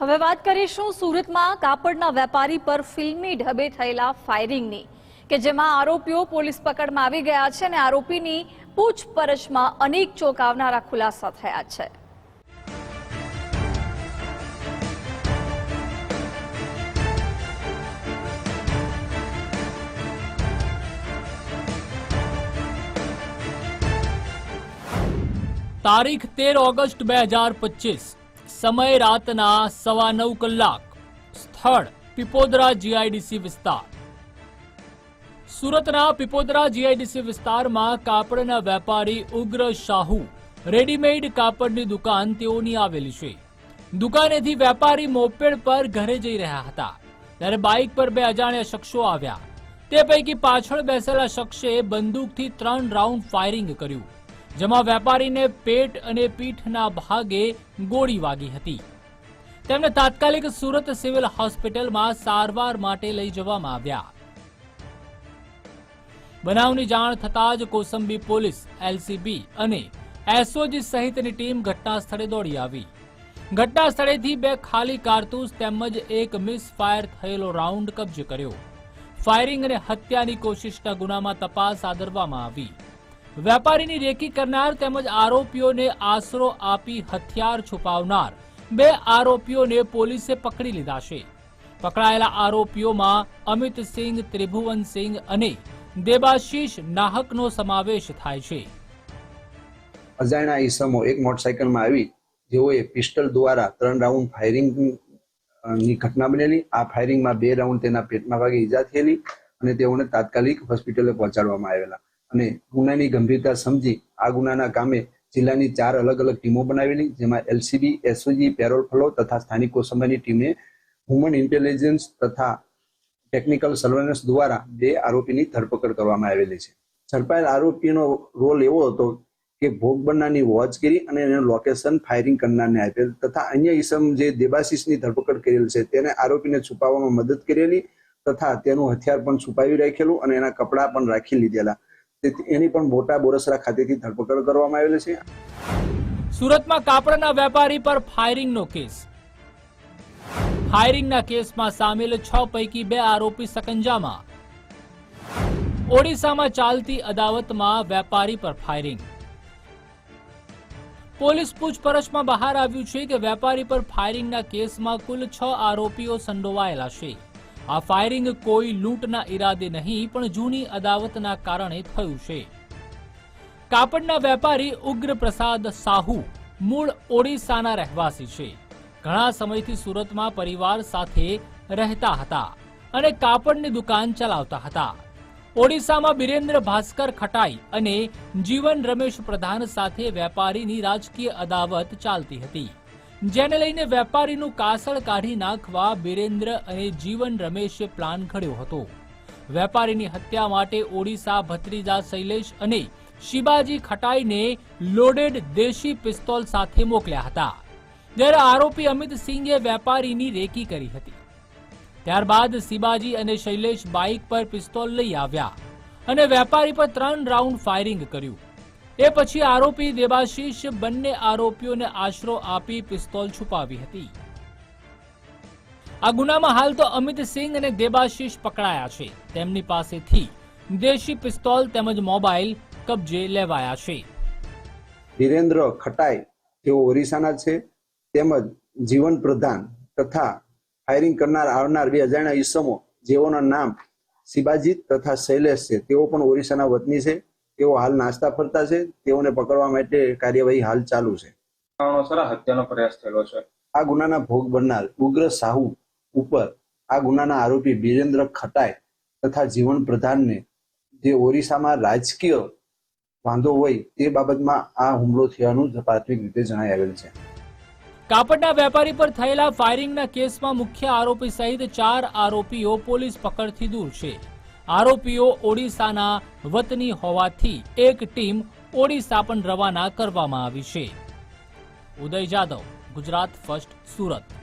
હવે વાત કરીશું સુરતમાં કાપડના વેપારી પર ફિલ્મી ઢબે થયેલા ફાયરિંગની કે જેમાં આરોપીઓ પોલીસ પકડમાં આવી ગયા છે અને આરોપીની પૂછપરછમાં અનેક ચોંકાવનારા ખુલાસા થયા છે. તારીખ તેર ઓગસ્ટ બે હજાર પચીસ. સમય રાતના સવા નવ કલાક. સ્થળ પીપોદરા જીઆઈડીસી વિસ્તાર. સુરતના પીપોદરા જીઆઈડીસી વિસ્તારમાં કાપડના વેપારી ઉગ્ર શાહુ રેડીમેડ કાપડની દુકાન તેઓની આવેલી છે. દુકાનેથી વેપારી મોપેડ પર ઘરે જઈ રહ્યા હતા. ત્યારે બાઇક પર બે અજાણ્યા શખ્સો આવ્યા. તે પૈકી પાછળ બેસેલા શખ્સે બંદૂકથી ત્રણ રાઉન્ડ ફાયરિંગ કર્યું. જેમાં વેપારીને પેટ અને પીઠના ભાગે ગોળી વાગી હતી. તેમને તાત્કાલિક સુરત સિવિલ હોસ્પિટલમાં સારવાર માટે લઈ જવામાં આવ્યા. બનાવની જાણ થતાં જ કોસંબી પોલીસ, એલસીબી અને એસઓજી સહિતની ટીમ ઘટના સ્થળે દોડી આવી. ઘટના સ્થળેથી બે ખાલી કારતૂસ તેમજ એક મિસ ફાયર થયેલો રાઉન્ડ કબજે કર્યો. ફાયરિંગ અને હત્યાની કોશિશના ગુનામાં તપાસ આદરવામાં આવી. વેપારીની રેકી કરનાર તેમજ આરોપીઓને આશરો આપી હથિયાર છુપાવનાર બે આરોપીઓને પોલીસે પકડી લીધા છે. પકડાયેલા આરોપીઓમાં અમિતસિંહ ત્રિભુવનસિંહ અને દેબાશીષ નાહકનો સમાવેશ થાય છે. અજાણ્યા ઈસમો એક મોટરસાયકલમાં આવી, જેઓએ પિસ્ટલ દ્વારા ત્રણ રાઉન્ડ ફાયરિંગની ઘટના બનેલી. આ ફાયરિંગમાં બે રાઉન્ડ તેના પેટમાં ભાગે ઈજા થયેલી અને તેઓને તાત્કાલિક હોસ્પિટલે પહોંચાડવામાં આવેલા. અને ગુનાની ગંભીરતા સમજી આ ગુનાના કામે જિલ્લાની ચાર અલગ અલગ ટીમો બનાવેલી, જેમાં એલસીબી એસઓજી પેરોલ ફ્લો તથા સ્થાનિક કોસંબાની ટીમે હ્યુમન ઇન્ટેલિજન્સ તથા ટેકનિકલ સર્વેલન્સ દ્વારા બે આરોપીની ધરપકડ કરવામાં આવેલી છે. ઝડપાયેલ આરોપીનો રોલ એવો હતો કે ભોગ બનનારની વોચ કરી અને એનું લોકેશન ફાયરિંગ કરનારને આપેલ તથા અન્ય ઈસમ જે દેબાશીષની ધરપકડ કરેલ છે તેને આરોપીને છુપાવવામાં મદદ કરેલી તથા તેનું હથિયાર પણ છુપાવી રાખેલું અને એના કપડાં પણ રાખી લીધેલા. એની પણ મોટા બોરસરા ખાતેથી ધરપકડ કરવામાં આવેલ છે. સુરતમાં કાપડના વેપારી પર ફાયરિંગનો કેસ. ફાયરિંગના કેસમાં સામેલ છ પૈકી બે આરોપી સકંજામાં. ઓડિશામાં ચાલતી અદાવતમાં વેપારી પર ફાયરિંગ. પોલીસ પૂછપરછમાં બહાર આવ્યું છે કે વેપારી પર ફાયરિંગના કેસમાં કુલ છ આરોપીઓ સંડોવાયેલા છે. આ ફાયરિંગ કોઈ લૂંટના ઈરાદે નહીં, પણ જૂની અદાવતના કારણે થયું છે. કાપડના વેપારી ઉગ્રપ્રસાદ સાહુ મૂળ ઓડિશાના રહેવાસી છે. ઘણા સમયથી સુરતમાં પરિવાર સાથે રહેતા હતા અને કાપડની દુકાન ચલાવતા હતા. ઓડિશામાં બિરેન્દ્ર ભાસ્કર ખટાઈ અને જીવન રમેશ પ્રધાન સાથે વેપારીની રાજકીય અદાવત ચાલતી હતી. જેને લઈને વેપારીનું કાસળ કાઢી નાખવા બિરેન્દ્ર અને જીવન રમેશે પ્લાન ઘડ્યો હતો. વેપારીની હત્યા માટે ઓડિશા ભત્રીજા શૈલેષ અને શિવાજી ખટાઈને લોડેડ દેશી પિસ્તોલ સાથે મોકલ્યા હતા. જ્યારે આરોપી અમિત સિંઘે વેપારીની રેકી કરી હતી. ત્યારબાદ શિવાજી અને શૈલેષ બાઇક પર પિસ્તોલ લઈ આવ્યા અને વેપારી પર ત્રણ રાઉન્ડ ફાયરિંગ કર્યું. એ પછી આરોપી દેવાશીષ બંને આરોપીઓને આશરો આપી પિસ્તોલ છુપાવી હતી. આ ગુનામાં હાલ તો અમિત સિંહ અને દેવાશીષ પકડાયા છે. તેમની પાસેથી દેશી પિસ્તોલ તેમજ મોબાઈલ કબજે લેવાયા છે. વિરેન્દ્ર ખટાઈ, તેઓ ઓરિસ્સાના છે, તેમજ જીવન પ્રધાન તથા ફાયરિંગ કરનાર આવનાર બે અજાણ્યા ઈસમો, જેઓના નામ શિવાજી તથા શૈલેષ છે, તેઓ પણ ઓરિસ્સાના વતની છે. તેઓ હાલ નાસ્તા ફરતા છે તેઓને પકડવા માટે કાર્યવાહી હાલ ચાલુ છે. કારણોસર હત્યાનો પ્રયાસ થયેલો છે. આ ગુનાના ભોગ બનનાર ઉગ્ર સાહુ ઉપર આ ગુનાના આરોપી બિરેન્દ્ર ખટાઈ તથા જીવન પ્રધાનને જે ઓરિસ્સામાં રાજકીય વાંધો હોય તે બાબતમાં આ હુમલો થયાનું પ્રાથમિક રીતે જણાઈ આવેલ છે. કાપડના વેપારી પર થયેલા ફાયરિંગના કેસમાં મુખ્ય આરોપી સહિત ચાર આરોપીઓ પોલીસ પકડથી દૂર છે. આરોપીઓ ઓડિશાના વતની હોવાથી એક ટીમ ઓડિશા પણ રવાના કરવામાં આવી છે. ઉદય જાદવ, ગુજરાત ફર્સ્ટ સુરત.